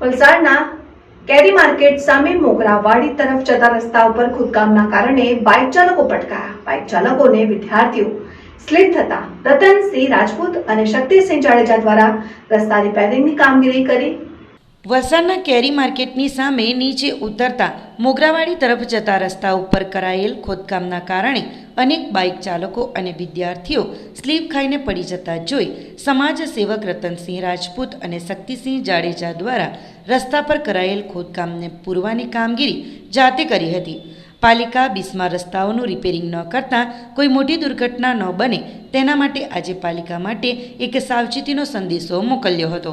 વલસાડના કેરી માર્કેટ સામે મોગરાવાડી તરફ જતા રસ્તા ઉપર ખુદકામના કારણે બાઇક ચાલકો પટકાયા. બાઇક ચાલકોને વિદ્યાર્થીઓ સ્લીપ થતા રતનસિંહ રાજપૂત અને શક્તિસિંહ જાડેજા દ્વારા રસ્તા રિપેરિંગની કામગીરી કરી. વલસાડના કેરી માર્કેટની સામે નીચે ઉતરતા મોગરાવાડી તરફ જતા રસ્તા ઉપર કરાયેલ ખોદકામના કારણે અનેક બાઇક ચાલકો અને વિદ્યાર્થીઓ સ્લીપ ખાઈને પડી જતા જોઈ સમાજ સેવક રતનસિંહ રાજપૂત અને શક્તિસિંહ જાડેજા દ્વારા રસ્તા પર કરાયેલ ખોદકામને પૂરવાની કામગીરી જાતે કરી હતી. પાલિકા બીસમાં રસ્તાઓનું રિપેરિંગ ન કરતાં કોઈ મોટી દુર્ઘટના ન બને તેના માટે આજે પાલિકા માટે એક સાવચેતીનો સંદેશો મોકલ્યો હતો.